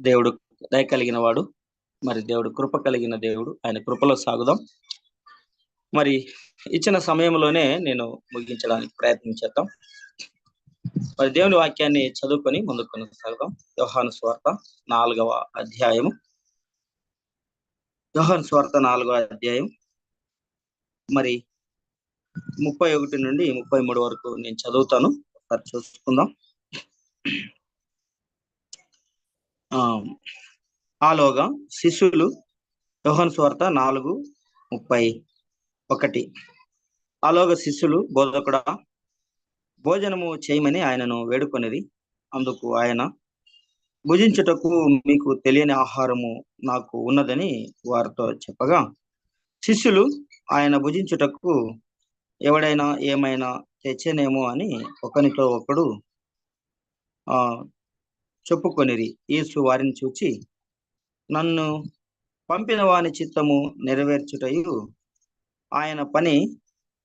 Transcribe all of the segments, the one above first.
దేవుడు దయ కలిగిన వాడు మరి దేవుడు కృప కలిగిన దేవుడు ఆయన కృపలో సాగుదాం. మరి ఇచ్చిన సమయంలోనే నేను ముగించడానికి ప్రయత్నం చేద్దాం. మరి దేవుని వాక్యాన్ని చదువుకొని ముందుకు కొనసాగుదాం. యోహాను స్వార్త నాలుగవ అధ్యాయము. యోహాను స్వార్త నాలుగవ అధ్యాయం. మరి ముప్పై ఒకటి నుండి ముప్పై మూడు వరకు నేను చదువుతాను. ఒకసారి చూసుకుందాం. ఆలోగా శిష్యులు యోహన్ స్వార్త నాలుగు ముప్పై ఒకటి. ఆలోగా శిష్యులు బోధకుడా భోజనము చేయమని ఆయనను వేడుకొనిది అందుకు ఆయన భుజించుటకు మీకు తెలియని ఆహారము నాకు ఉన్నదని వారితో చెప్పగా శిష్యులు ఆయన భుజించుటకు ఎవడైనా ఏమైనా తెచ్చేనేమో అని ఒకనితో ఒకడు ఆ చెప్పుకొనిరి. యేసు వారిని చూచి నన్ను పంపిన వాని చిత్తము నెరవేర్చుటయు ఆయన పని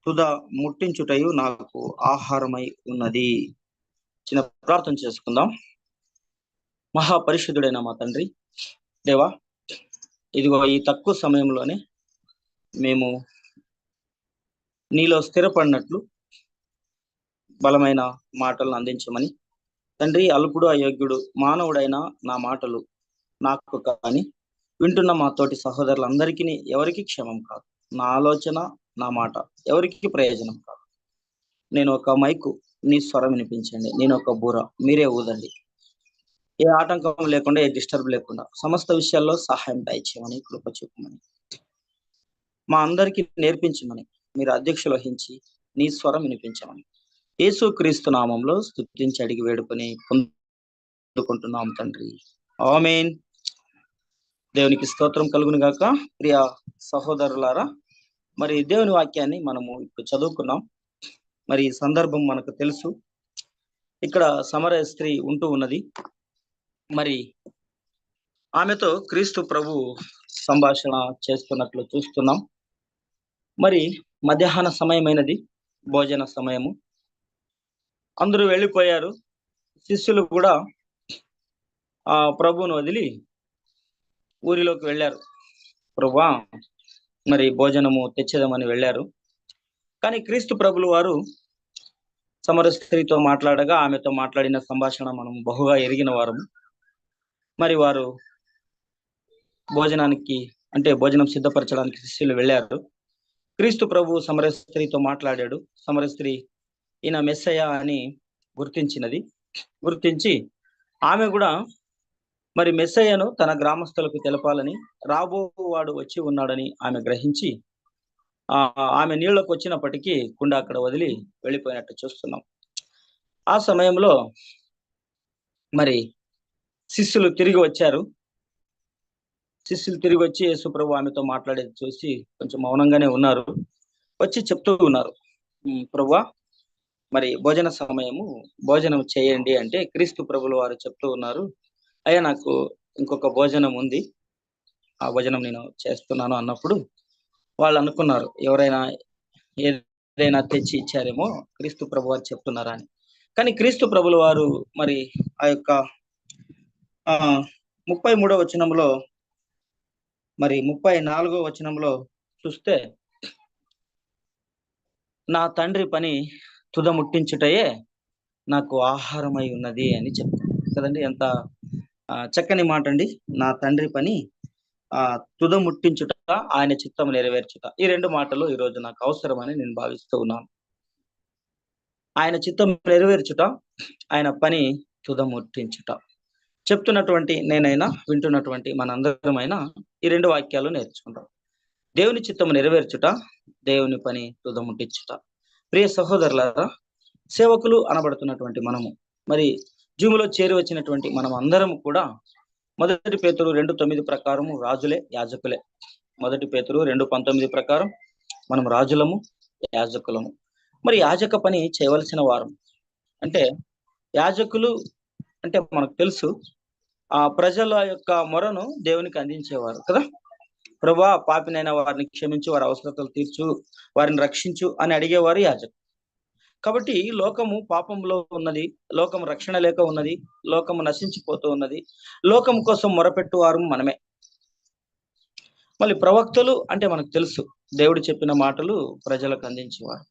తుద ముట్టించుటయు నాకు ఆహారమై ఉన్నది. చిన్న ప్రార్థన చేసుకుందాం. మహాపరిశుద్ధుడైన మా తండ్రి దేవా ఇదిగో ఈ తక్కువ సమయంలోనే మేము నీలో స్థిరపడినట్లు బలమైన మాటలను అందించమని తండ్రి అల్పుడు అయోగ్యుడు మానవుడైన నా మాటలు నాకు కానీ వింటున్న మా తోటి సహోదరులందరికీ ఎవరికి క్షేమం కాదు. నా ఆలోచన నా మాట ఎవరికి ప్రయోజనం కాదు. నేను ఒక మైకు నీ స్వరం వినిపించండి. నేను ఒక బూర మీరే ఊదండి. ఏ ఆటంకం లేకుండా ఏ డిస్టర్బ్ లేకుండా సమస్త విషయాల్లో సహాయం దయచేయమని కృప చూపమని. మా అందరికీ నేర్పించమని మీరు అధ్యక్ష వహించి నీ స్వరం వినిపించమని. యేసు క్రీస్తు నామంలో స్థుతించి అడిగి వేడుకొని పొందుకుంటున్నాం తండ్రి. ఆమెన్. దేవునికి స్తోత్రం కలుగును గాక. ప్రియ సహోదరులారా మరి దేవుని వాక్యాన్ని మనము ఇప్పుడు చదువుకున్నాం. మరి ఈ సందర్భం మనకు తెలుసు. ఇక్కడ సమర స్త్రీ ఉంటూ ఉన్నది. మరి ఆమెతో క్రీస్తు ప్రభు సంభాషణ చేస్తున్నట్లు చూస్తున్నాం. మరి మధ్యాహ్న సమయమైనది భోజన సమయము. అందరూ వెళ్ళిపోయారు. శిష్యులు కూడా ఆ ప్రభువును వదిలి ఊరిలోకి వెళ్ళారు. ప్రభా మరి భోజనము తెచ్చేదామని వెళ్ళారు. కానీ క్రీస్తు ప్రభులు వారు సమర స్త్రీతో మాట్లాడగా ఆమెతో మాట్లాడిన సంభాషణ మనం బహుగా ఎరిగిన వారము మరి వారు భోజనానికి అంటే భోజనం సిద్ధపరచడానికి శిష్యులు వెళ్ళారు. క్రీస్తు ప్రభు సమర స్త్రీతో మాట్లాడాడు. సమర స్త్రీ ఈయన మెస్సయ్య అని గుర్తించినది. గుర్తించి ఆమె కూడా మరి మెస్సయ్యను తన గ్రామస్తులకు తెలపాలని రాబోవాడు వచ్చి ఉన్నాడని ఆమె గ్రహించి ఆ ఆమె నీళ్ళకు వచ్చినప్పటికీ కుండ అక్కడ వదిలి వెళ్ళిపోయినట్టు చూస్తున్నాం. ఆ సమయంలో మరి శిష్యులు తిరిగి వచ్చారు. శిష్యులు తిరిగి వచ్చి యేసుప్రభు ఆమెతో మాట్లాడేది చూసి కొంచెం మౌనంగానే ఉన్నారు. వచ్చి చెప్తూ ఉన్నారు. ప్రభువా మరి భోజన సమయము భోజనం చేయండి అంటే క్రీస్తు ప్రభులు వారు చెప్తూ ఉన్నారు. అయ్యా నాకు ఇంకొక భోజనం ఉంది. ఆ భోజనం నేను చేస్తున్నాను అన్నప్పుడు వాళ్ళు అనుకున్నారు ఎవరైనా ఏదైనా తెచ్చి ఇచ్చారేమో క్రీస్తు ప్రభు వారు చెప్తున్నారా అని. కానీ క్రీస్తు ప్రభుల వారు మరి ఆ యొక్క ఆ ముప్పై మూడో వచనంలో మరి ముప్పై నాలుగో వచనంలో చూస్తే నా తండ్రి పని తుదముట్టించుటయే నాకు ఆహారమై ఉన్నది అని చెప్తాను కదండి? ఎంత చక్కని మాట అండి నా తండ్రి పని ఆ తుద ముట్టించుట ఆయన చిత్తం నెరవేర్చుట. ఈ రెండు మాటలు ఈ రోజు నాకు అవసరమని నేను భావిస్తూ ఉన్నాను. ఆయన చిత్తం నెరవేర్చుట ఆయన పని తుద ముట్టించుట. చెప్తున్నటువంటి నేనైనా వింటున్నటువంటి మనందరమైనా ఈ రెండు వాక్యాలు నేర్చుకుంటాం. దేవుని చిత్తం నెరవేర్చుట దేవుని పని తుద ముట్టించుట. ప్రియ సహోదరులారా సేవకులు అనబడుతున్నటువంటి మనము మరి జూములో చేరి వచ్చినటువంటి మనం అందరం కూడా మొదటి పేతురు రెండు తొమ్మిది ప్రకారము రాజులే యాజకులే. మొదటి పేతురు రెండు పంతొమ్మిది ప్రకారం మనం రాజులము యాజకులము. మరి యాజక పని చేయవలసిన వారం. అంటే యాజకులు అంటే మనకు తెలుసు ఆ ప్రజల యొక్క మొరను దేవునికి అందించేవారు కదా. ప్రభా పాపినైన వారిని క్షమించు వారి అవసరతలు తీర్చు వారిని రక్షించు అని అడిగేవారు యాజకులు కాబట్టి లోకము పాపంలో ఉన్నది లోకము రక్షణ లేక ఉన్నది లోకము నశించిపోతూ ఉన్నది లోకం కోసం మొరపెట్టు వారు మనమే. మళ్ళీ ప్రవక్తలు అంటే మనకు తెలుసు దేవుడు చెప్పిన మాటలు ప్రజలకు అందించేవారు.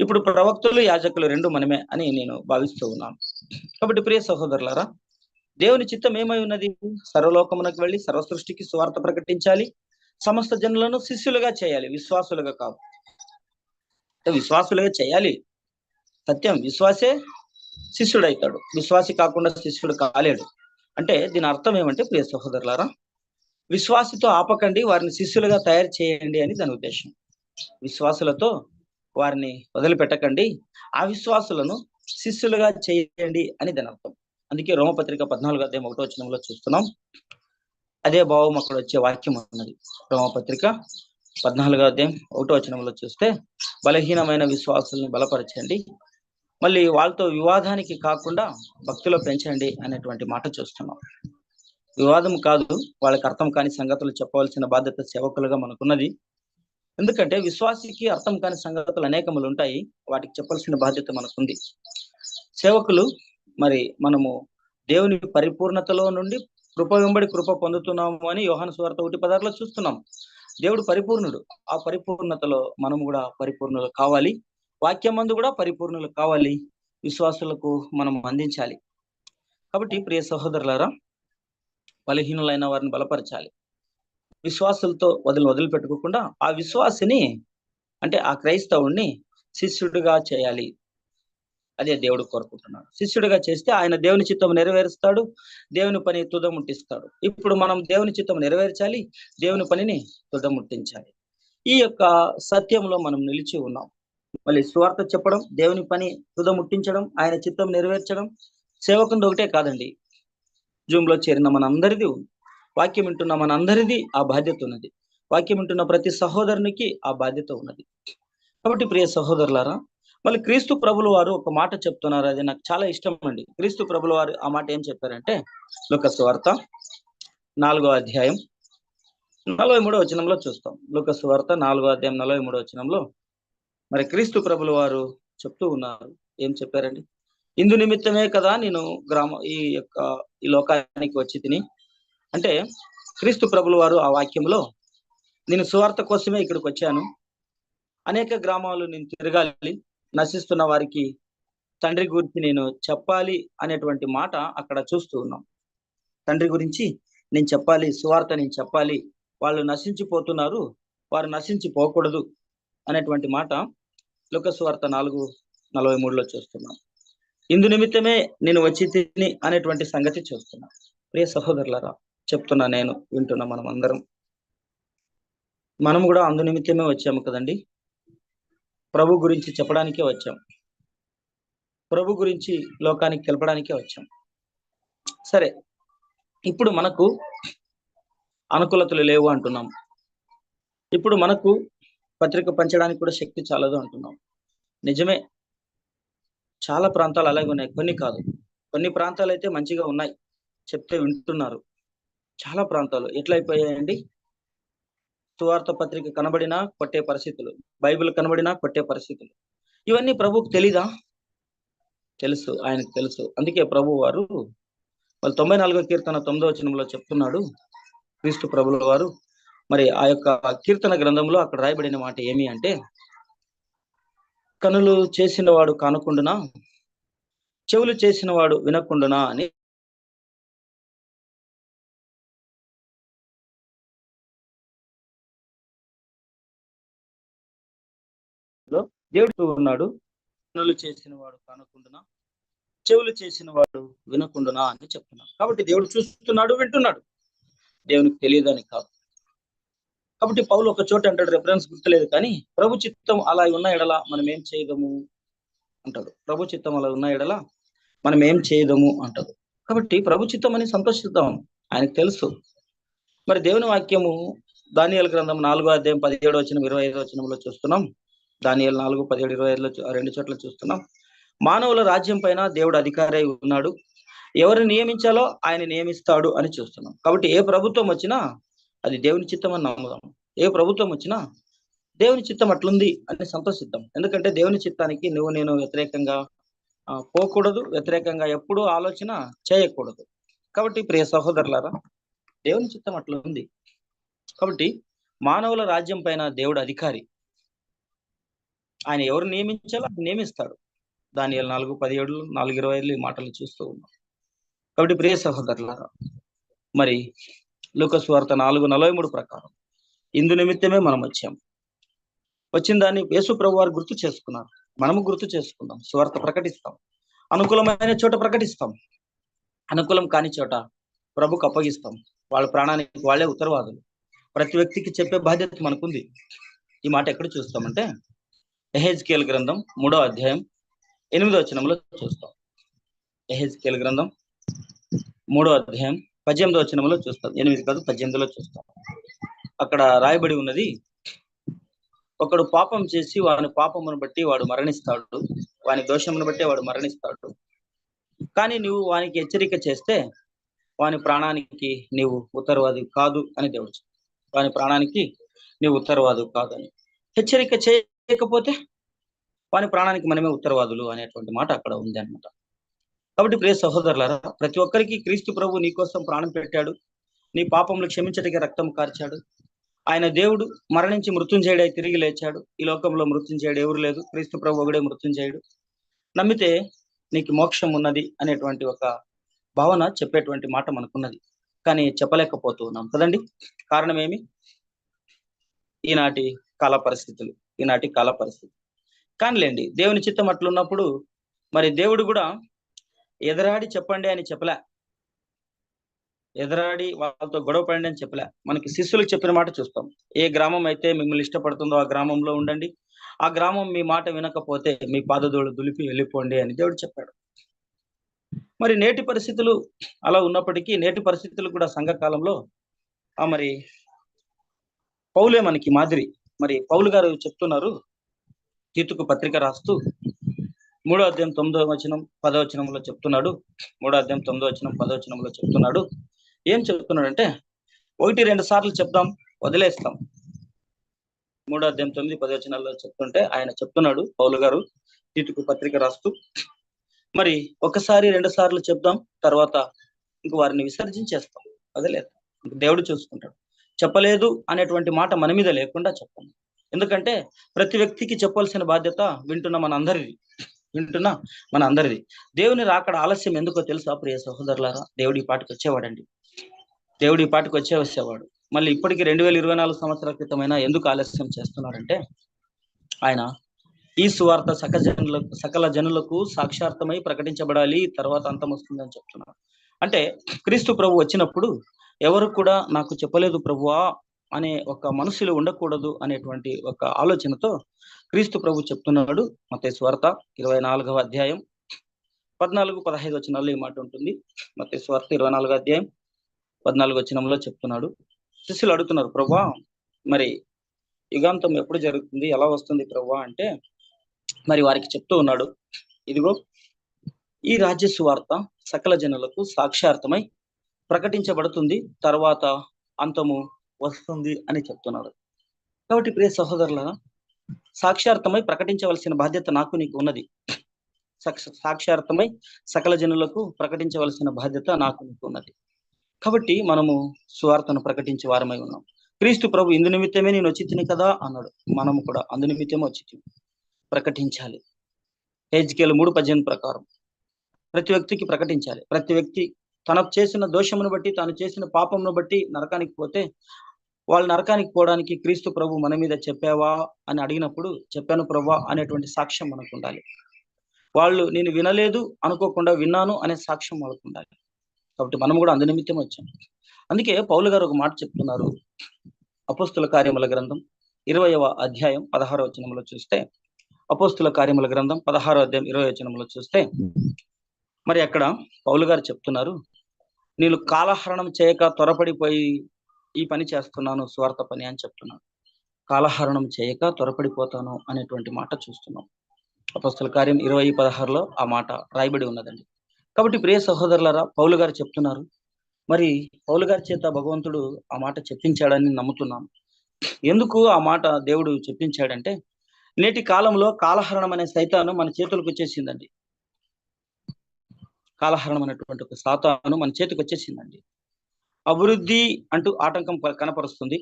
ఇప్పుడు ప్రవక్తలు యాజకులు రెండు మనమే అని నేను భావిస్తూ ఉన్నాను. కాబట్టి ప్రియ సహోదరులారా దేవుని చిత్తం ఏమై ఉన్నది? సర్వలోకమునకు వెళ్ళి సర్వ సృష్టికి స్వార్థ ప్రకటించాలి సమస్త జనులను శిష్యులుగా చేయాలి విశ్వాసులుగా కాదు విశ్వాసులుగా చేయాలి. సత్యం విశ్వాసే శిష్యుడైతాడు. విశ్వాసి కాకుండా శిష్యుడు కాలేడు. అంటే దీని అర్థం ఏమంటే ప్రియ సహోదరులారా విశ్వాసితో ఆపకండి వారిని శిష్యులుగా తయారు చేయండి అని దాని ఉద్దేశం. విశ్వాసులతో వారిని వదిలిపెట్టకండి ఆ విశ్వాసులను శిష్యులుగా చేయండి అని దాని అర్థం. అందుకే రోమపత్రిక పద్నాలుగు అదే ఒకటో వచనంలో చూస్తున్నాం. అదే భావం అక్కడ వచ్చే వాక్యం ఉన్నది. రోమపత్రిక పద్నాలుగో అధ్యాయం ఒకటో వచనంలో చూస్తే బలహీనమైన విశ్వాసుల్ని బలపరచండి. మళ్ళీ వాళ్ళతో వివాదానికి కాకుండా భక్తిలో పెంచండి అనేటువంటి మాట చూస్తున్నాం. వివాదం కాదు వాళ్ళకి అర్థం కాని సంగతులు చెప్పవలసిన బాధ్యత సేవకులుగా మనకున్నది. ఎందుకంటే విశ్వాసికి అర్థం కాని సంగతులు అనేకములు ఉంటాయి వాటికి చెప్పాల్సిన బాధ్యత మనకుంది. సేవకులు మరి మనము దేవుని పరిపూర్ణతలో నుండి కృప వెంబడి కృప పొందుతున్నాము అని యోహాను సువార్త ఒకటి పదార్లో చూస్తున్నాం. దేవుడు పరిపూర్ణుడు. ఆ పరిపూర్ణతలో మనం కూడా పరిపూర్ణులు కావాలి. వాక్యం మందు కూడా పరిపూర్ణులు కావాలి. విశ్వాసులకు మనం అందించాలి. కాబట్టి ప్రియ సహోదరులారా బలహీనులైన వారిని బలపరచాలి. విశ్వాసులతో వదిలి వదిలిపెట్టుకోకుండా ఆ విశ్వాసిని అంటే ఆ క్రైస్తవుణ్ణి శిష్యుడిగా చేయాలి. అదే దేవుడు కోరుకుంటున్నాడు. శిష్యుడిగా చేస్తే ఆయన దేవుని చిత్తం నెరవేరుస్తాడు దేవుని పని తుదముట్టిస్తాడు. ఇప్పుడు మనం దేవుని చిత్తం నెరవేర్చాలి దేవుని పనిని తుదముట్టించాలి. ఈ యొక్క సత్యంలో మనం నిలిచి ఉన్నాం. మళ్ళీ స్వార్థ చెప్పడం దేవుని పని తుదముట్టించడం ఆయన చిత్తం నెరవేర్చడం సేవకుండా ఒకటే కాదండి. జూమ్లో చేరిన మనందరిది ఉంది వాక్యం వింటున్న మనందరిది ఆ బాధ్యత ఉన్నది. వాక్యం వింటున్న ప్రతి సహోదరునికి ఆ బాధ్యత ఉన్నది. కాబట్టి ప్రియ సహోదరులారా మళ్ళీ క్రీస్తు ప్రభుల వారు ఒక మాట చెప్తున్నారు. అది నాకు చాలా ఇష్టం అండి. క్రీస్తు ప్రభుల వారు ఆ మాట ఏం చెప్పారంటే లుకస్ వార్త నాలుగో అధ్యాయం నలభై మూడో వచనంలో చూస్తాం. లుకస్ వార్త నాలుగో అధ్యాయం నలభై మూడో వచనంలో మరి క్రీస్తు ప్రభుల వారు చెప్తూ ఉన్నారు. ఏం చెప్పారండి? ఇందు నిమిత్తమే కదా నేను గ్రామ ఈ యొక్క ఈ లోకానికి వచ్చి తిని అంటే క్రీస్తు ప్రభుల వారు ఆ వాక్యంలో నేను సువార్త కోసమే ఇక్కడికి వచ్చాను. అనేక గ్రామాలు నేను తిరగాలి నశిస్తున్న వారికి తండ్రి గురించి నేను చెప్పాలి అనేటువంటి మాట అక్కడ చూస్తూ ఉన్నాం. తండ్రి గురించి నేను చెప్పాలి సువార్త నేను చెప్పాలి వాళ్ళు నశించిపోతున్నారు వారు నశించిపోకూడదు అనేటువంటి మాట లుక సువార్త నాలుగు నలభై మూడులో చూస్తున్నాం. ఇందు నిమిత్తమే నేను వచ్చి తిని అనేటువంటి సంగతి చూస్తున్నా. ప్రియ సహోదరులరా చెప్తున్నా నేను వింటున్నా మనం అందరం మనం కూడా అందు నిమిత్తమే వచ్చాము కదండి. ప్రభు గురించి చెప్పడానికే వచ్చాం. ప్రభు గురించి లోకానికి తెలపడానికే వచ్చాం. సరే ఇప్పుడు మనకు అనుకూలతలు లేవు అంటున్నాం. ఇప్పుడు మనకు పత్రిక పంచడానికి కూడా శక్తి చాలదు అంటున్నాం. నిజమే చాలా ప్రాంతాలు అలాగే ఉన్నాయి. కొన్ని కాదు. కొన్ని ప్రాంతాలు అయితే మంచిగా ఉన్నాయి. చెప్తే వింటున్నారు. చాలా ప్రాంతాలు. ఎట్లయిపోయాయండి సువార్త పత్రిక కనబడినా కొట్టే పరిస్థితులు బైబిల్ కనబడినా కొట్టే పరిస్థితులు. ఇవన్నీ ప్రభుకు తెలీదా? తెలుసు ఆయనకు తెలుసు. అందుకే ప్రభు వారు వాళ్ళు తొంభై నాలుగో కీర్తన తొమ్మిదో వచనంలో చెప్తున్నాడు క్రీస్తు ప్రభుల వారు. మరి ఆ యొక్క కీర్తన గ్రంథంలో అక్కడ రాయబడిన మాట ఏమి అంటే కనులు చేసిన వాడు కానకుండునా? చెవులు చేసిన వాడు వినకుండునా? అని దేవుడు ఉన్నాడు. కనులు చేసిన వాడు కానకుండా చెవులు చేసిన వాడు వినకుండా అని చెప్తున్నాడు. కాబట్టి దేవుడు చూస్తున్నాడు వింటున్నాడు. దేవునికి తెలియదని కాదు. కాబట్టి పౌలు ఒక చోట అంటాడు రెఫరెన్స్ గుర్తులేదు కానీ ప్రభు చిత్తం అలా ఉన్న ఎడల మనం ఏం చేయదము అంటాడు. ప్రభు చిత్తం అలా ఉన్న ఎడల మనం ఏం చేయదము అంటాడు. కాబట్టి ప్రభు చిత్తం అని సంతోషిద్దాం. ఆయనకు తెలుసు. మరి దేవుని వాక్యము దానియాల గ్రంథం నాలుగో అధ్యాయం పదిహేడు వచ్చిన ఇరవై ఐదో వచనంలో చూస్తున్నాం. దానియల్ నాలుగు పదిహేడు ఇరవై ఐదులో రెండు చోట్ల చూస్తున్నాం. మానవుల రాజ్యం పైన దేవుడు అధికారి ఉన్నాడు. ఎవరిని నియమించాలో ఆయన నియమిస్తాడు అని చూస్తున్నాం. కాబట్టి ఏ ప్రభుత్వం వచ్చినా అది దేవుని చిత్తం అని నమ్ముదాం. ఏ ప్రభుత్వం వచ్చినా దేవుని చిత్తం అట్లుంది అని సంతోషిద్దాం. ఎందుకంటే దేవుని చిత్తానికి నువ్వు నేను వ్యతిరేకంగా పోకూడదు. వ్యతిరేకంగా ఎప్పుడూ ఆలోచన చేయకూడదు. కాబట్టి ప్రియ సహోదరులారా దేవుని చిత్తం అట్లా ఉంది కాబట్టి మానవుల రాజ్యం పైన దేవుడు అధికారి. ఆయన ఎవరు నియమించాలో ఆయన నియమిస్తాడు. దాని నాలుగు పదిహేడు నాలుగు ఇరవై ఐదులు ఈ మాటలు చూస్తూ ఉన్నాం. కాబట్టి ప్రియ సహోదరులారా మరి లూకస్వార్త నాలుగు నలభై మూడు ప్రకారం ఇందు నిమిత్తమే మనం వచ్చాం. వచ్చిన దాన్ని యేసు ప్రభు వారు గుర్తు చేసుకున్నారు. మనము గుర్తు చేసుకుందాం. స్వార్థ ప్రకటిస్తాం. అనుకూలమైన చోట ప్రకటిస్తాం. అనుకూలం కాని చోట ప్రభుకు అప్పగిస్తాం. వాళ్ళ ప్రాణానికి వాళ్ళే ఉత్తరవాదులు. ప్రతి వ్యక్తికి చెప్పే బాధ్యత మనకుంది. ఈ మాట ఎక్కడ చూస్తామంటే ఎహెజ్కేల్ గ్రంథం మూడో అధ్యాయం ఎనిమిదో వచనంలో చూస్తాం. ఎహెజ్కేల్ గ్రంథం మూడో అధ్యాయం పద్దెనిమిదో వచనంలో చూస్తాం. ఎనిమిది కాదు పద్దెనిమిదిలో చూస్తాం. అక్కడ రాయబడి ఉన్నది ఒకడు పాపం చేసి వాని పాపమును బట్టి వాడు మరణిస్తాడు. వాని దోషమును బట్టి వాడు మరణిస్తాడు. కానీ నువ్వు వానికి హెచ్చరిక చేస్తే వాని ప్రాణానికి నీవు ఉత్తరవాది కాదు అని దేవుడు వాని ప్రాణానికి నీవు ఉత్తరవాదు కాదు అని. హెచ్చరిక చేయకపోతే వాని ప్రాణానికి మనమే ఉత్తరవాదులు అనేటువంటి మాట అక్కడ ఉంది అన్నమాట. కాబట్టి ప్రియ సహోదరులారా ప్రతి ఒక్కరికి క్రీస్తు ప్రభు నీ కోసం ప్రాణం పెట్టాడు. నీ పాపములు క్షమించటకి రక్తం కార్చాడు. ఆయన దేవుడు మరణించి మృత్యుంజయుడై తిరిగి లేచాడు. ఈ లోకంలో మృత్యుంజయుడు ఎవరు లేదు. క్రీస్తు ప్రభు ఒకడే మృత్యుంజయుడు. నమ్మితే నీకు మోక్షం ఉన్నది అనేటువంటి ఒక భావన చెప్పేటువంటి మాట మనకున్నది. కానీ చెప్పలేకపోతూ ఉన్నాం కదండి. కారణం ఏమి? ఈనాటి కాల పరిస్థితులు. ఈనాటి కాల పరిస్థితి. కానిలేండి దేవుని చిత్తం అట్లున్నప్పుడు మరి దేవుడు కూడా ఎదరాడి చెప్పండి అని చెప్పలే. ఎదరాడి వాళ్ళతో గొడవ పడండి అని చెప్పలే. మనకి శిష్యులకు చెప్పిన మాట చూస్తాం. ఏ గ్రామం అయితే మిమ్మల్ని ఇష్టపడుతుందో ఆ గ్రామంలో ఉండండి. ఆ గ్రామం మీ మాట వినకపోతే మీ పాదదోడు దులిపి వెళ్ళిపోండి అని దేవుడు చెప్పాడు. మరి నేటి పరిస్థితులు అలా ఉన్నప్పటికీ నేటి పరిస్థితులు కూడా సంఘకాలంలో ఆ మరి పౌలే మనకి మాదిరి. మరి పౌలు గారు చెప్తున్నారు తీతుకు పత్రిక రాస్తూ మూడో అధ్యాయం తొమ్మిదో వచనం పదో వచనంలో చెప్తున్నాడు. మూడో అధ్యాయం తొమ్మిదో వచనం పదో వచనంలో చెప్తున్నాడు. ఏం చెప్తున్నాడంటే ఒకటి రెండు సార్లు చెప్దాం వదిలేస్తాం. మూడో అధ్యాయం తొమ్మిది పదో వచనాల్లో చెప్తుంటే ఆయన చెప్తున్నాడు పౌలు గారు తీతుకు పత్రిక రాస్తూ. మరి ఒకసారి రెండు సార్లు చెప్దాం తర్వాత ఇంక వారిని విసర్జించేస్తాం వదిలేస్తాం. దేవుడు చూసుకుంటాడు. చెప్పలేదు అనేటువంటి మాట మన మీద లేకుండా చెప్పండి. ఎందుకంటే ప్రతి వ్యక్తికి చెప్పాల్సిన బాధ్యత వింటున్న మన అందరిది వింటున్న మన అందరిది దేవుని రాకడ ఆలస్యం ఎందుకో తెలుసా ప్రియ సహోదరులారా? దేవుడి పాటకు పాటికి వచ్చేవాడండి. దేవుడి పాటకు పాటికి వచ్చే వచ్చేవాడు. మళ్ళీ ఇప్పటికి రెండు వేల ఇరవై నాలుగు సంవత్సరాల క్రితమైన ఎందుకు ఆలస్యం చేస్తున్నాడంటే ఆయన ఈ సువార్త సకల జనులకు సకల జనులకు సాక్షార్థమై ప్రకటించబడాలి తర్వాత అంతం వస్తుందని చెప్తున్నాడు. అంటే క్రీస్తు ప్రభు వచ్చినప్పుడు ఎవరు కూడా నాకు చెప్పలేదు ప్రభువా అనే ఒక మనసులో ఉండకూడదు అనేటువంటి ఒక ఆలోచనతో క్రీస్తు ప్రభు చెప్తున్నాడు. మత స్వార్త ఇరవై నాలుగవ అధ్యాయం పద్నాలుగు పదహైదు వచనాల్లో ఈ మాట ఉంటుంది. మతే స్వార్త ఇరవై నాలుగవ అధ్యాయం పద్నాలుగు వచనంలో చెప్తున్నాడు. శిష్యులు అడుగుతున్నారు ప్రభా మరి యుగాంతం ఎప్పుడు జరుగుతుంది? ఎలా వస్తుంది ప్రభా అంటే మరి వారికి చెప్తూ ఉన్నాడు. ఇదిగో ఈ రాజ్య సువార్త సకల జనులకు సాక్షార్థమై ప్రకటించబడుతుంది తర్వాత అంతము వస్తుంది అని చెప్తున్నాడు. కాబట్టి ప్రియ సహోదరుల సాక్షార్థమై ప్రకటించవలసిన బాధ్యత నాకు నీకు ఉన్నది. సాక్ష- సాక్షార్థమై సకల జనులకు ప్రకటించవలసిన బాధ్యత నాకు నీకు ఉన్నది. కాబట్టి మనము సువార్తను ప్రకటించే వారమై ఉన్నాం. క్రీస్తు ప్రభు ఇందు నిమిత్తమే నేను వచ్చి కదా అన్నాడు. మనము కూడా అందు నిమిత్తమే వచ్చి ప్రకటించాలి. హెచ్కేలు మూడు పద్దెనిమిది ప్రకారం. ప్రతి వ్యక్తికి ప్రకటించాలి. ప్రతి వ్యక్తి తన చేసిన దోషమును బట్టి తాను చేసిన పాపమును బట్టి నరకానికి పోతే వాళ్ళు నరకానికి పోవడానికి క్రీస్తు ప్రభు మన మీద చెప్పావా అని అడిగినప్పుడు చెప్పాను ప్రభా అనేటువంటి సాక్ష్యం మనకు ఉండాలి. వాళ్ళు నేను వినలేదు అనుకోకుండా విన్నాను అనే సాక్ష్యం వాళ్ళకు ఉండాలి. కాబట్టి మనం కూడా అందు నిమిత్తం వచ్చాం. అందుకే పౌలు గారు ఒక మాట చెప్తున్నారు. అపోస్తుల కార్యముల గ్రంథం ఇరవయవ అధ్యాయం పదహారవ వచనంలో చూస్తే అపోస్తుల కార్యముల గ్రంథం పదహారో అధ్యాయం ఇరవై వచనంలో చూస్తే మరి అక్కడ పౌలు గారు చెప్తున్నారు నేను కాలహరణం చేయక త్వరపడిపోయి ఈ పని చేస్తున్నాను స్వార్థ పని అని చెప్తున్నాను కాలహరణం చేయక త్వరపడిపోతాను అనేటువంటి మాట చూస్తున్నాం. అపస్తుల కార్యం ఇరవై పదహారులో ఆ మాట రాయబడి ఉన్నదండి. కాబట్టి ప్రియ సహోదరులరా పౌలు గారు చెప్తున్నారు. మరి పౌలు గారి చేత భగవంతుడు ఆ మాట చెప్పించాడని నమ్ముతున్నాం. ఎందుకు ఆ మాట దేవుడు చెప్పించాడంటే నేటి కాలంలో కాలహరణం అనే సైతాను మన చేతులకు వచ్చేసిందండి. కాలహరణం అనేటువంటి ఒక సాతాను మన చేతికి వచ్చేసిందండి. అభివృద్ధి అంటూ ఆటంకం కనపరుస్తుంది.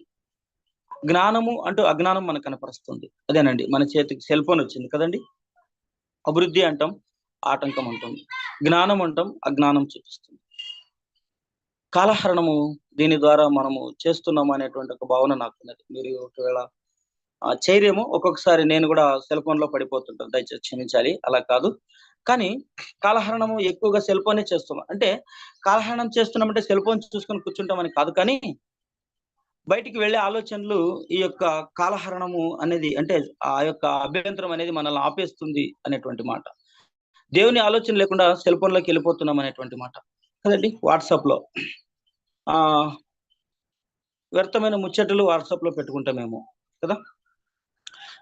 జ్ఞానము అంటూ అజ్ఞానం మనకు కనపరుస్తుంది. అదేనండి మన చేతికి సెల్ ఫోన్ వచ్చింది కదండి? అభివృద్ధి అంటాం ఆటంకం అంటాం జ్ఞానం అంటాం అజ్ఞానం చూపిస్తుంది. కాలహరణము దీని ద్వారా మనము చేస్తున్నాము అనేటువంటి ఒక భావన నాకు ఉన్నది మీరు ఒకవేళ చేయరేమో ఒక్కొక్కసారి నేను కూడా సెల్ ఫోన్లో పడిపోతుంటాను. దయచేసి క్షమించాలి. అలా కాదు. కానీ కాలహరణము ఎక్కువగా సెల్ ఫోనే చేస్తున్నాం అంటే కాలహరణం చేస్తున్నామంటే సెల్ ఫోన్ చూసుకొని కూర్చుంటామని కాదు కానీ బయటికి వెళ్ళే ఆలోచనలు ఈ యొక్క కాలహరణము అనేది అంటే ఆ యొక్క అభ్యంతరం అనేది మనల్ని ఆపేస్తుంది అనేటువంటి మాట. దేవుని ఆలోచన లేకుండా సెల్ ఫోన్లోకి వెళ్ళిపోతున్నాం అనేటువంటి మాట. కదండి? వాట్సాప్లో. ఆ వ్యర్థమైన ముచ్చటలు వాట్సాప్లో పెట్టుకుంటామేమో కదా?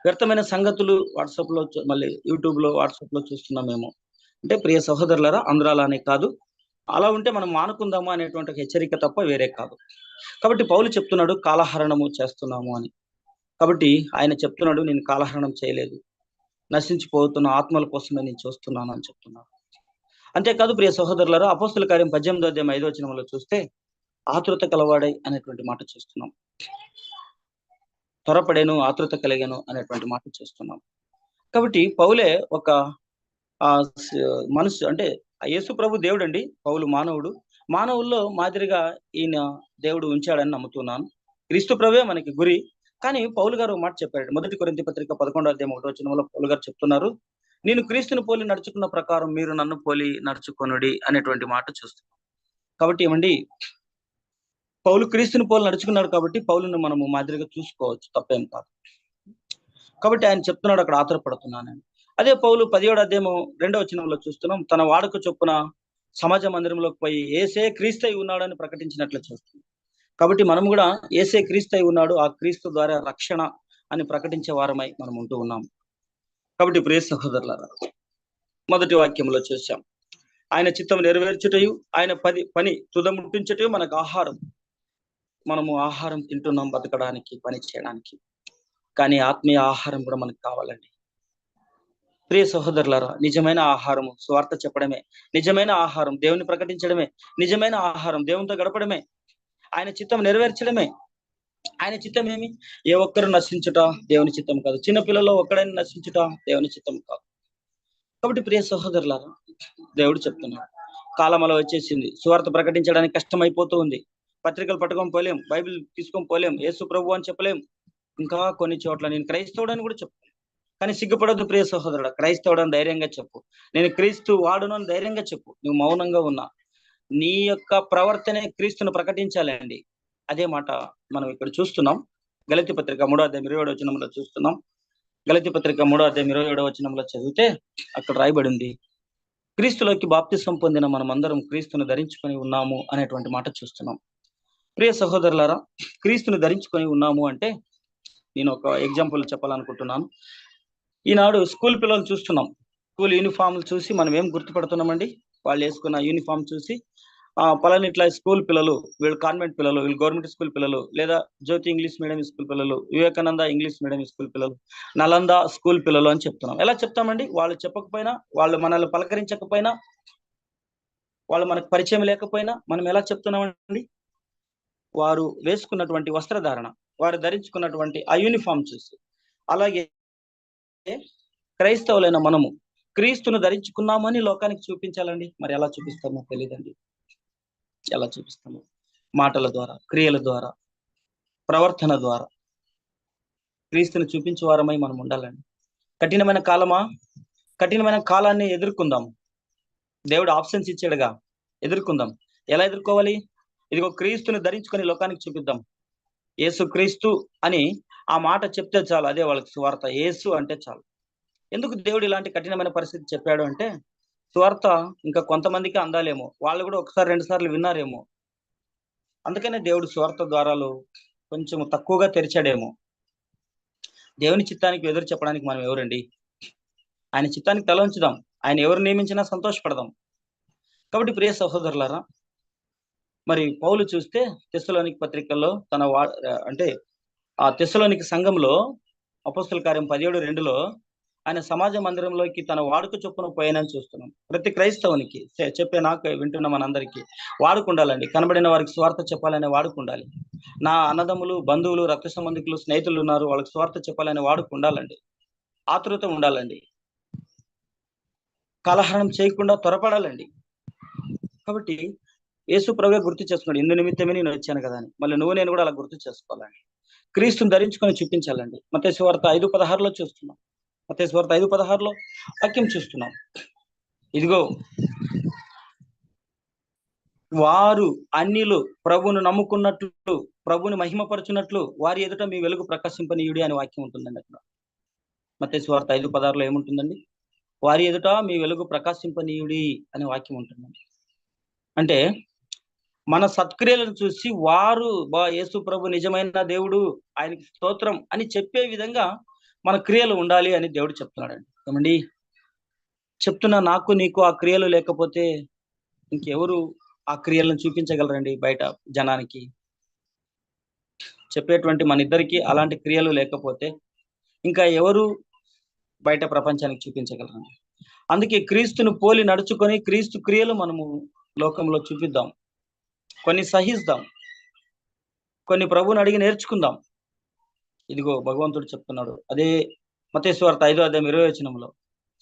వ్యర్థమైన సంగతులు వాట్సాప్లో చూ- మళ్ళీ యూట్యూబ్లో వాట్సాప్లో అంటే ప్రియ సహోదరులరా అందరూ కాదు. అలా ఉంటే మనం మానుకుందాము అనేటువంటి హెచ్చరిక తప్ప వేరే కాదు. కాబట్టి పౌలు చెప్తున్నాడు కాలహరణము చేస్తున్నాము అని. కాబట్టి ఆయన చెప్తున్నాడు నేను కాలహరణం చేయలేదు. నశించిపోతున్న ఆత్మల కోసమే నేను చూస్తున్నాను అని చెప్తున్నాను అంతేకాదు ప్రియ సహోదరులరా అపోస్తుల కార్యం పద్దెనిమిదో అధ్యాయం ఐదో వచనంలో చూస్తే ఆతృత కలవాడై అనేటువంటి మాట చూస్తున్నాం. త్వరపడేను ఆతృత కలిగాను అనేటువంటి మాట చూస్తున్నాం. కాబట్టి పౌలే ఒక ఆ మనసు అంటే ఆ యేసు ప్రభు దేవుడు అండి పౌలు మానవుడు. మానవుల్లో మాదిరిగా ఈయన దేవుడు ఉంచాడని నమ్ముతున్నాను. క్రీస్తు ప్రభువే మనకి గురి. కానీ పౌలు గారు మాట చెప్పాడు మొదటి కొరింత పత్రిక పదకొండో అధ్యాయం ఒకటో వచనంలో పౌలు గారు చెప్తున్నారు నేను క్రీస్తుని పోలి నడుచుకున్న ప్రకారం మీరు నన్ను పోలి నడుచుకొనుడి అనేటువంటి మాట చూస్తున్నాం. కాబట్టి ఏమండి పౌలు క్రీస్తుని పోలు నడుచుకున్నాడు కాబట్టి పౌలును మనము మాదిరిగా చూసుకోవచ్చు తప్పేం కాదు. కాబట్టి ఆయన చెప్తున్నాడు అక్కడ ఆధారపడుతున్నానని అదే పౌలు పదిహేడు అధ్యాయం రెండో చిన్నంలో చూస్తున్నాం తన వాడుక చొప్పున సమాజ మందిరంలోకి పోయి ఏసే క్రీస్తై ఉన్నాడని ప్రకటించినట్లు చూస్తుంది కాబట్టి మనం కూడా ఏసే క్రీస్తై ఉన్నాడు ఆ క్రీస్తు ద్వారా రక్షణ అని ప్రకటించే వారమై మనం ఉంటూ ఉన్నాం. కాబట్టి ప్రియ సహోదరులారా మొదటి వాక్యంలో చూసాం. ఆయన చిత్తం నెరవేర్చుటయు ఆయన పది పని తుదముట్టించటయు మనకు ఆహారం. మనము ఆహారం తింటున్నాం బతకడానికి పని చేయడానికి. కానీ ఆత్మీయ ఆహారం కూడా మనకు కావాలండి. ప్రియ సహోదరులారా నిజమైన ఆహారము స్వార్థ చెప్పడమే. నిజమైన ఆహారం దేవుని ప్రకటించడమే. నిజమైన ఆహారం దేవునితో గడపడమే. ఆయన చిత్తం నెరవేర్చడమే. ఆయన చిత్తం ఏమి? ఏ ఒక్కరు నశించుట దేవుని చిత్తం కాదు. చిన్న పిల్లలు ఒక్కడైనా నశించుట దేవుని చిత్తం కాదు. కాబట్టి ప్రియ సహోదరులారా దేవుడు చెప్తున్నాడు. కాలం అలా వచ్చేసింది. సువార్త ప్రకటించడానికి కష్టం ఉంది. పత్రికలు పట్టుకొని పోలేం బైబిల్ తీసుకొని పోలేం యేసు ప్రభు అని చెప్పలేం. ఇంకా కొన్ని చోట్ల నేను క్రైస్తవుడని కూడా చెప్పు కానీ సిగ్గుపడద్దు ప్రియ సహోదరుడు క్రైస్తవుడని ధైర్యంగా చెప్పు. నేను క్రీస్తు వాడును అని ధైర్యంగా చెప్పు. నువ్వు మౌనంగా ఉన్నా. నీ యొక్క ప్రవర్తనే క్రీస్తును ప్రకటించాలండి అదే మాట మనం ఇక్కడ చూస్తున్నాం. గలతి పత్రిక మూడో అధ్యాయం ఇరవై ఏడవ వచనంలో చూస్తున్నాం. గలతి పత్రిక మూడో అధ్యాయం ఇరవై ఏడవ వచ్చినంలో చదివితే అక్కడ రాయబడి ఉంది క్రీస్తులోకి బాప్తిసం పొందిన మనం అందరం క్రీస్తును ధరించుకొని ఉన్నాము అనేటువంటి మాట చూస్తున్నాం. ప్రియ సహోదరులారా క్రీస్తుని ధరించుకొని ఉన్నాము అంటే నేను ఒక ఎగ్జాంపుల్ చెప్పాలనుకుంటున్నాను. ఈనాడు స్కూల్ పిల్లలు చూస్తున్నాం. స్కూల్ యూనిఫామ్లు చూసి మనం ఏం గుర్తుపడుతున్నామండి? వాళ్ళు వేసుకున్న యూనిఫామ్ చూసి ఆ పలాని ఇట్లా స్కూల్ పిల్లలు వీళ్ళు కాన్వెంట్ పిల్లలు వీళ్ళు గవర్నమెంట్ స్కూల్ పిల్లలు లేదా జ్యోతి ఇంగ్లీష్ మీడియం స్కూల్ పిల్లలు వివేకానంద ఇంగ్లీష్ మీడియం స్కూల్ పిల్లలు నలంద స్కూల్ పిల్లలు అని చెప్తున్నాం. ఎలా చెప్తామండి? వాళ్ళు చెప్పకపోయినా వాళ్ళు మనల్ని పలకరించకపోయినా వాళ్ళు మనకు పరిచయం లేకపోయినా మనం ఎలా చెప్తున్నామండి? వారు వేసుకున్నటువంటి వస్త్రధారణ వారు ధరించుకున్నటువంటి ఆ యూనిఫామ్ చూసి అలాగే క్రైస్తవులైన మనము క్రీస్తును ధరించుకున్నామని లోకానికి చూపించాలండి. మరి ఎలా చూపిస్తామో తెలియదండి ఎలా చూపిస్తాము? మాటల ద్వారా క్రియల ద్వారా ప్రవర్తన ద్వారా. క్రీస్తుని చూపించే వారమై మనం ఉండాలండి. కఠినమైన కాలమా? కఠినమైన కాలాన్ని ఎదుర్కొందాం దేవుడు ఆప్షన్స్ ఇచ్చాడుగా. ఎదుర్కొందాం. ఎలా ఎదుర్కోవాలి? ఇదిగో క్రీస్తుని ధరించుకొని లోకానికి చూపిద్దాం. యేసు క్రీస్తు అని ఆ మాట చెప్తే చాలు. అదే వాళ్ళకి సువార్త. యేసు అంటే చాలు. ఎందుకు దేవుడు ఇలాంటి కఠినమైన పరిస్థితి చెప్పాడు అంటే సువార్త ఇంకా కొంతమందికి అందాలేమో. వాళ్ళు కూడా ఒకసారి రెండు సార్లు విన్నారేమో. అందుకనే దేవుడు సువార్త ద్వారాలు కొంచెం తక్కువగా తెరిచాడేమో. దేవుని చిత్తానికి ఎదురు చెప్పడానికి మనం ఎవరండి? ఆయన చిత్తానికి తల ఉంచుదాం. ఆయన ఎవరు నియమించినా సంతోషపడదాం. కాబట్టి ప్రియ సహోదరులారా మరి పౌలు చూస్తే తెస్సులోనికి పత్రికల్లో తన వా అంటే ఆ తెస్సులోనికి సంఘంలో అపస్తుల కార్యం పదిహేడు రెండులో ఆయన సమాజ మందిరంలోకి తన వాడుక చొప్పున పోయానని చూస్తున్నాం. ప్రతి క్రైస్తవునికి చెప్పే నాకు వింటున్న మనందరికీ వాడుకుండాలండి. కనబడిన వారికి స్వార్థ చెప్పాలనే వాడుకుండాలి. నా అన్నదమ్ములు బంధువులు రక్త సంబంధికులు స్నేహితులు ఉన్నారు. వాళ్ళకి స్వార్థ చెప్పాలనే వాడుకుండాలండి. ఆతృత ఉండాలండి. కలహరం చేయకుండా త్వరపడాలండి. కాబట్టి యేసు ప్రభు గుర్తు చేసుకున్నాడు ఇందు నిమిత్తమే నేను వచ్చాను కదా అని. మళ్ళీ నువ్వు నేను కూడా అలా గుర్తు చేసుకోవాలండి. క్రీస్తుని ధరించుకొని చూపించాలండి. మతేశ్వార్త ఐదు పదహారులో చూస్తున్నాం. మతేశ్వార్త ఐదు పదహారులో వాక్యం చూస్తున్నాం. ఇదిగో వారు అన్నిలు ప్రభును నమ్ముకున్నట్లు ప్రభుని మహిమపరచున్నట్లు వారి ఎదుట మీ వెలుగు ప్రకాశింపనీయుడి అనే వాక్యం ఉంటుందండి అక్కడ. మతేశ్వ వార్త ఐదు పదహారులో ఏముంటుందండి? వారి ఎదుట మీ వెలుగు ప్రకాశింపనీయుడి అనే వాక్యం ఉంటుందండి. అంటే మన సత్క్రియలను చూసి వారు బా యేసు ప్రభు నిజమైన దేవుడు ఆయనకి స్తోత్రం అని చెప్పే విధంగా మన క్రియలు ఉండాలి అని దేవుడు చెప్తున్నాడండి. ఏమండి? చెప్తున్నా నాకు నీకు ఆ క్రియలు లేకపోతే ఇంకెవరు ఆ క్రియలను చూపించగలరండి బయట జనానికి? చెప్పేటువంటి మన ఇద్దరికి అలాంటి క్రియలు లేకపోతే ఇంకా ఎవరు బయట ప్రపంచానికి చూపించగలరండి? అందుకే క్రీస్తును పోలి నడుచుకొని క్రీస్తు క్రియలు మనము లోకంలో చూపిద్దాం. కొన్ని సహిస్తాం. కొన్ని ప్రభువుని అడిగి నేర్చుకుందాం. ఇదిగో భగవంతుడు చెప్తున్నాడు. అదే మతేశ్వార్త ఐదో అధ్యాయం ఇరవై వచనంలో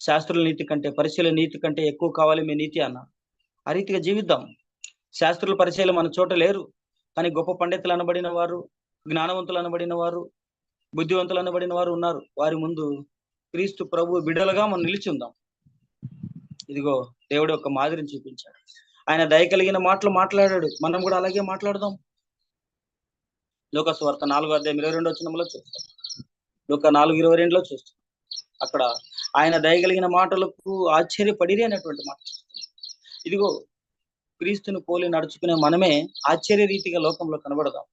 శాస్త్రుల నీతి కంటే పరిశీల నీతి కంటే ఎక్కువ కావాలి మీ నీతి అన్న. ఆ రీతిగా జీవిద్దాం. శాస్త్రుల పరిశీలన మన చోట లేరు. కానీ గొప్ప పండితులు అనబడిన వారు జ్ఞానవంతులు అనబడిన వారు బుద్ధివంతులు అనబడిన వారు ఉన్నారు. వారి ముందు క్రీస్తు ప్రభు బిడ్డలుగా మనం నిలిచి ఉందాం. ఇదిగో దేవుడు ఒక మాదిరిని చూపించాడు. ఆయన దయ కలిగిన మాటలు మాట్లాడాడు. మనం కూడా అలాగే మాట్లాడదాం. లోక స్వార్థ నాలుగో అధ్యాయం ఇరవై రెండు వచ్చినంలో చూస్తాం. లోక నాలుగు ఇరవై రెండులో చూస్తాం. అక్కడ ఆయన దయ కలిగిన మాటలకు ఆశ్చర్యపడిరి అనేటువంటి మాట ఇదిగో క్రీస్తును పోలి నడుచుకునే మనమే ఆశ్చర్య రీతిగా లోకంలో కనబడదాం.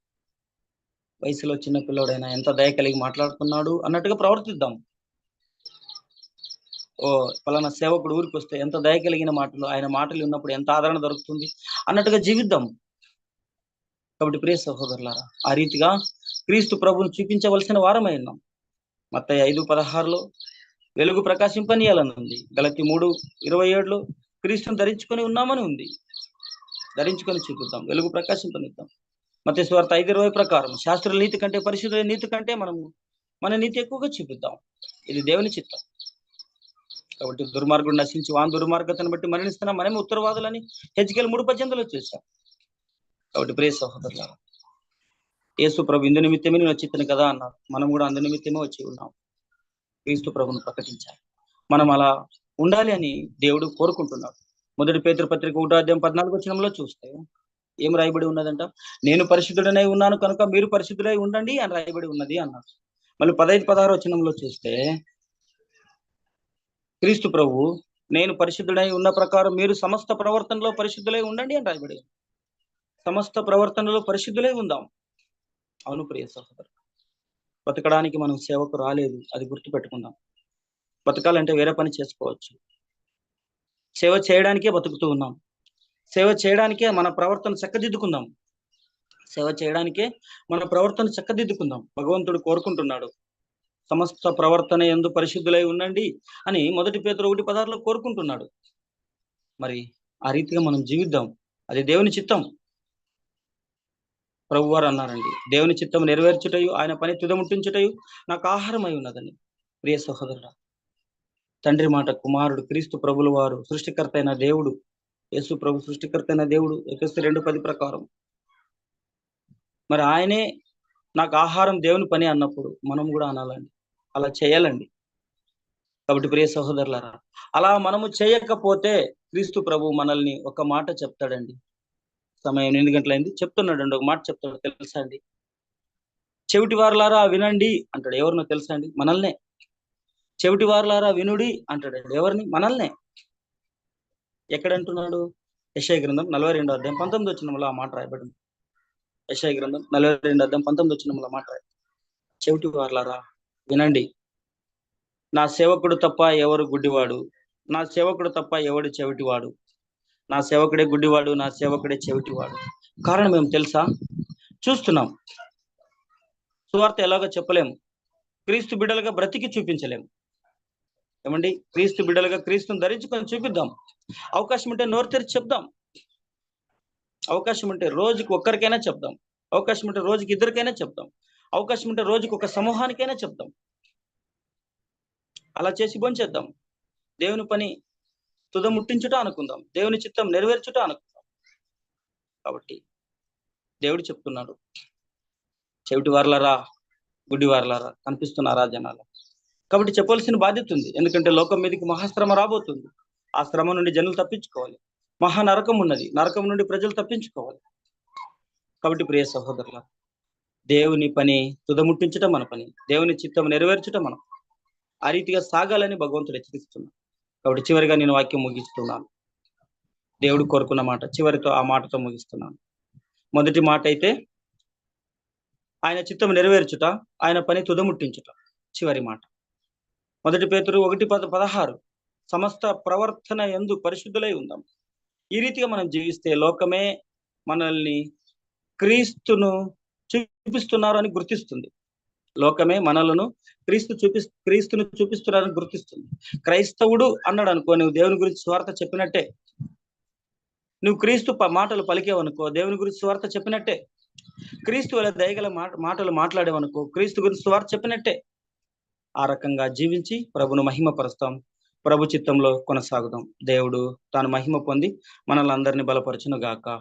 వయసులో చిన్న పిల్లోడైనా ఎంత దయ కలిగి మాట్లాడుతున్నాడు అన్నట్టుగా ప్రవర్తిద్దాం. పలానా సేవకుడు ఊరికి వస్తే ఎంత దయ కలిగిన మాటలు ఆయన మాటలు ఉన్నప్పుడు ఎంత ఆదరణ దొరుకుతుంది అన్నట్టుగా జీవిద్దాం. కాబట్టి ప్రియ సహోదరులారా ఆ రీతిగా క్రీస్తు ప్రభుని చూపించవలసిన వారమై ఉన్నాం. మత్తయి ఐదు పదహారులో వెలుగు ప్రకాశింపనీయాలని ఉంది గలతి మూడు ఇరవై ఏడులో క్రీస్తుని ధరించుకొని ఉన్నామని ఉంది. ధరించుకొని చూపిద్దాం వెలుగు ప్రకాశింపనిద్దాం. మత స్వార్థ ఐదు ఇరవై ప్రకారం శాస్త్ర నీతి కంటే పరిశుద్ధ నీతి కంటే మనము మన నీతి ఎక్కువగా చూపిద్దాం. ఇది దేవుని చిత్తం. కాబట్టి దుర్మార్గుడు నశించి వాన్ దుర్మార్గతను బట్టి మరణిస్తున్నా మనమే ఉత్తరవాదులని హెచ్కెల్ మూడు పద్దెనిమిదిలో చూసాం కాబట్టి ప్రియ సహోదరుల యేసు ప్రభు ఇందు నిమిత్తమే నేను వచ్చిస్తాను కదా అన్నారు మనం కూడా అందు నిమిత్తమే వచ్చి ఉన్నాం. క్రీస్తు ప్రభును ప్రకటించాలి. మనం అలా ఉండాలి అని దేవుడు కోరుకుంటున్నాడు. మొదటి పేతృ పత్రిక ఒకటో పద్నాలుగు వచ్చినంలో చూస్తే ఏం రాయబడి ఉన్నదంట? నేను పరిశుద్ధుడనై ఉన్నాను కనుక మీరు పరిశుద్ధులై ఉండండి అని రాయబడి ఉన్నది అన్నారు మళ్ళీ పదహైదు పదహారు వచ్చినంలో చూస్తే క్రీస్తు ప్రభు నేను పరిశుద్ధుడై ఉన్న ప్రకారం మీరు సమస్త ప్రవర్తనలో పరిశుద్ధులై ఉండండి అని రాయబడి సమస్త ప్రవర్తనలో పరిశుద్ధులై ఉందాం. అవును ప్రియ సహోదరు. బతకడానికి మనం సేవకు రాలేదు అది గుర్తు పెట్టుకుందాం బతకాలంటే వేరే పని చేసుకోవచ్చు. సేవ చేయడానికే బతుకుతూ ఉన్నాం. సేవ చేయడానికే మన ప్రవర్తన చక్కదిద్దుకుందాం. సేవ చేయడానికే మన ప్రవర్తన చక్కదిద్దుకుందాం. భగవంతుడు కోరుకుంటున్నాడు. సమస్త ప్రవర్తన ఎందు పరిశుద్ధులై ఉండండి అని మొదటి పేతురు ఒకటి పదార్లో కోరుకుంటున్నాడు. మరి ఆ రీతిగా మనం జీవిద్దాం. అది దేవుని చిత్తం. ప్రభువారు అన్నారండి దేవుని చిత్తం నెరవేర్చుటయు ఆయన పని తుదముట్టించుటయు నాకు ఆహారమై ఉన్నదని. ప్రియ సహోదరుడ తండ్రి మాట కుమారుడు క్రీస్తు ప్రభుల వారు సృష్టికర్త అయిన దేవుడు యేసు ప్రభు సృష్టికర్త అయిన దేవుడు ఎపిసి రెండు పది ప్రకారం. మరి ఆయనే నాకు ఆహారం దేవుని పని అన్నప్పుడు మనం కూడా అనాలండి. అలా చేయాలండి. కాబట్టి ప్రియ సహోదరులారా అలా మనము చేయకపోతే క్రీస్తు ప్రభు మనల్ని ఒక మాట చెప్తాడండి. సమయం ఎనిమిది గంటలైంది. చెప్తున్నాడు అండి ఒక మాట చెప్తాడు. తెలుసా అండి? చెవిటి వారులారా వినండి అంటాడు. ఎవరినో తెలుసా అండి? మనల్నే. చెవిటి వారులారా వినుడి అంటాడండి ఎవరిని? మనల్నే. ఎక్కడంటున్నాడు? యశయ గ్రంథం నలభై రెండో అధ్యాయం పంతొమ్మిది వచ్చిన ఆ మాట రాయబడింది. యశాయ గ్రంథం నలభై రెండు అర్థం పంతొమ్మిది వచ్చిన మాట. చెవిటి వారులారా వినండి. నా సేవకుడు తప్ప ఎవరు గుడ్డివాడు? నా సేవకుడు తప్ప ఎవడు చెవిటివాడు? నా సేవకుడే గుడ్డివాడు నా సేవకుడే చెవిటివాడు. కారణం ఏం తెలుసా? చూస్తున్నాం. సువార్త ఎలాగో చెప్పలేము. క్రీస్తు బిడ్డలుగా బ్రతికి చూపించలేము. ఏమండి? క్రీస్తు బిడ్డలుగా క్రీస్తుని ధరించుకొని చూపిద్దాం. అవకాశం ఉంటే నోరు తెరిచి చెప్దాం. అవకాశం ఉంటే రోజుకి ఒక్కరికైనా చెప్దాం. అవకాశం ఉంటే రోజుకి ఇద్దరికైనా చెప్దాం. అవకాశం ఉంటే రోజుకి ఒక సమూహానికైనా చెప్దాం. అలా చేసి భోంచేద్దాం దేవుని పని తుద ముట్టించుట అనుకుందాం. దేవుని చిత్తం నెరవేర్చుట అనుకుందాం. కాబట్టి దేవుడు చెప్తున్నాడు. చెవిటి వారలరా గుడ్డి వారలరా కనిపిస్తున్నారా జనాలు? కాబట్టి చెప్పవలసిన బాధ్యత ఉంది. ఎందుకంటే లోకం మీదకి మహాశ్రమ రాబోతుంది. ఆ శ్రమ నుండి జనులు తప్పించుకోవాలి. మహా నరకం ఉన్నది. నరకం నుండి ప్రజలు తప్పించుకోవాలి. కాబట్టి ప్రియ సహోదరుల దేవుని పని తుదముట్టించటం మన పని. దేవుని చిత్తం నెరవేర్చటం మన. ఆ రీతిగా సాగాలని భగవంతుడు హెచ్చరిస్తున్నాడు. కాబట్టి చివరిగా నేను వాక్యం ముగిస్తున్నాను. దేవుడు కోరుకున్న మాట చివరితో ఆ మాటతో ముగిస్తున్నాను. మొదటి మాట అయితే ఆయన చిత్తం నెరవేర్చుట ఆయన పని తుదముట్టించుట. చివరి మాట. మొదటి పేతురు ఒకటి పద పదహారు. సమస్త ప్రవర్తన ఎందు పరిశుద్ధులై ఉందాం. ఈ రీతిగా మనం జీవిస్తే లోకమే మనల్ని క్రీస్తును చూపిస్తున్నారు అని గుర్తిస్తుంది. లోకమే మనలను క్రీస్తు చూపి క్రీస్తును చూపిస్తున్నారని గుర్తిస్తుంది. క్రైస్తవుడు అన్నాడు అనుకో నువ్వు దేవుని గురించి స్వార్థ చెప్పినట్టే. నువ్వు క్రీస్తు మాటలు పలికేవనుకో దేవుని గురించి స్వార్థ చెప్పినట్టే. క్రీస్తు వల్ల దయగల మాట మాటలు మాట్లాడేవనుకో క్రీస్తు గురించి స్వార్థ చెప్పినట్టే. ఆ రకంగా జీవించి ప్రభును మహిమపరుస్తాం. ప్రభు చిత్తంలో కొనసాగుదాం. దేవుడు తాను మహిమ పొంది మనల్ని అందరినీ బలపరచును గాక